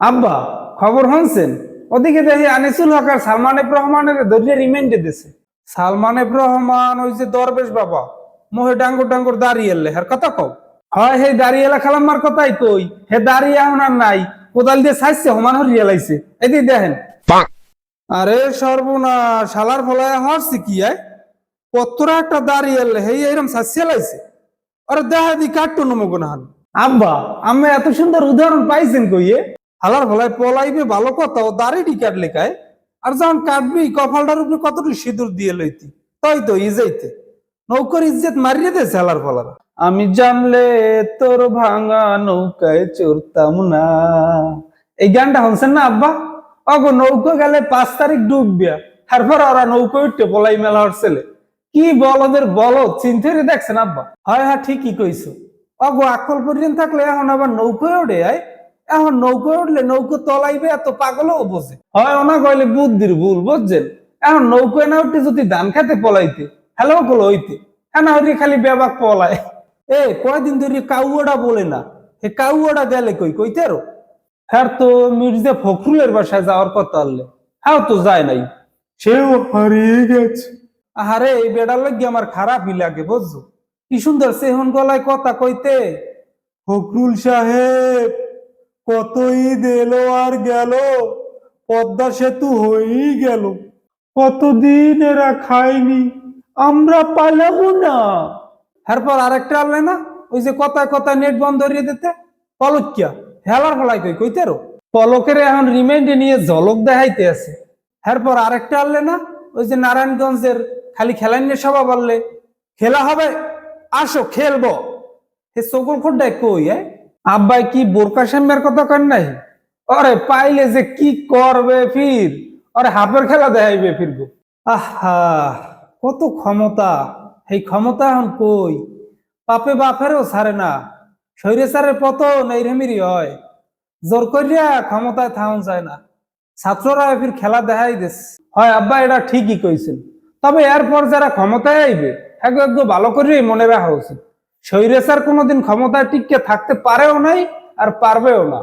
আব্বা খবর শুনছেন? ওদিকে দেখি আনিসুল হক আর সালমান এফ রহমানের ধরিয়ে রিমাইন্ডে দিছে। সালমান এফ রহমান ওই যে দরবেশ বাবা মোহে ডাঙ্গুর ডাঙ্গুর দাঁড়িয়ে এলে হের কথা কও। হয় হে দাঁড়িয়ে এলা খালাম্মার কথাই কই হে দাঁড়িয়ে এখন আর নাই কোদাল দিয়ে ছাইছে সমান হরিয়ে লাইছে এদিকে দেখেন। আরে সর্বনাশ শালার ফলায় হরছি কি আয় কতরা একটা দাঁড়িয়ে এলে হে এরম ছাইছে লাইছে। আরে দেখা দি কাটতো নমগো না আব্বা আমি এত সুন্দর উদাহরণ পাইছেন কইয়ে হালার ফলায় পলাইবে, ভালো কথা, ও দাড়িটি কাটলে কায় আর যখন কাটবি, কপালটার উপরে কতটুকু সিঁদুর দিয়ে লইতি। তাই তো ইজাইতে। নৌকার ইজ্জত মারিয়ে দেছে হালার ফলার আমি জানলে তোর ভাঙা নৌকায় চড়তাম না। এই গানটা শুনছেন না আব্বা? অগো, নৌকো গেলে পাঁচ তারিখ ডুববিয়া তারপর ওরা নৌকো উঠতে পলাই মেলা ছেলে। কি বলদের বলো চিন্তে দেখছেন আব্বা? হয় হ্যাঁ ঠিকই কইছো। অগো আকল পর্যন্ত থাকলে এখন আবার নৌকোয় ওঠে আয়। এখন নৌকো উঠলে নৌকো তলাইবে এত পাগলও বোঝে হয় ওনা কইলে বুদ্ধির ভুল বুঝছেন? এখন নৌকোয় না উঠতে যদি ধান খেতে পলাইতে হ্যালো কলো হইতে হ্যাঁ হইলে খালি বেবাক পলায়। এ কয়দিন ধরে কাউয়াটা বলে না হে কাউয়াটা গেলে কই কইতে আরও? হ্যাঁ তো মির্জা ফখরুলের বাসায় যাওয়ার কথা আনলে হ্যাঁ তো যায় নাই। সেও হারিয়ে গেছে। আরে এই বেড়ার লাগি আমার খারাপই লাগে বুঝছ? কি সুন্দর সেহন গলায় কথা কইতে। ফখরুল সাহেব! কত ঈদ এলো আর গেল, পদ্মা সেতু হয়েই গেল। কতদিন এরা খায়নি, আমরা পালাবো না। এরপর আরেকটা আনলে না, ওই যে কথায় কথায় নেট বন্ধ করিয়ে দিতে পলকিয়া হেলার ফলাই কই, কইতে রো? পলকের এখন রিমাইন্ডে নিয়ে ঝলক দেখাইতে আছে। এরপর আরেকটা আনলে না, ওই যে নারায়ণগঞ্জের খালি খেলা নিয়ে সভা বললে, খেলা হবে, আসো, খেলব। হে সকল খোড্ডায় কই, এ? আব্বাই কি বোরকা সাম্যের কথা কন নাই? আরে পাইলে যে কি করবে ফির? আরে হাফের খেলা দেখাইবে ফিরবো আহা, কত ক্ষমতা। এই ক্ষমতা এখন কই? পাপে বাপেরও ছাড়ে না। শৈরে সারের পতন এই রেমিরি হয়। জোর করিয়া ক্ষমতায় থাউন যায় না। ছাত্ররা ফির খেলা দেখাই দিস হয় আব্বা, এটা ঠিকই কইছেন। তবে এরপর যারা ক্ষমতায় আইবে একটু ভালো করে মনে রাখা উচিত। শৈরেসার কোনোদিন ক্ষমতায় টিকে থাকতে পারেও নাই আর পারবেও না।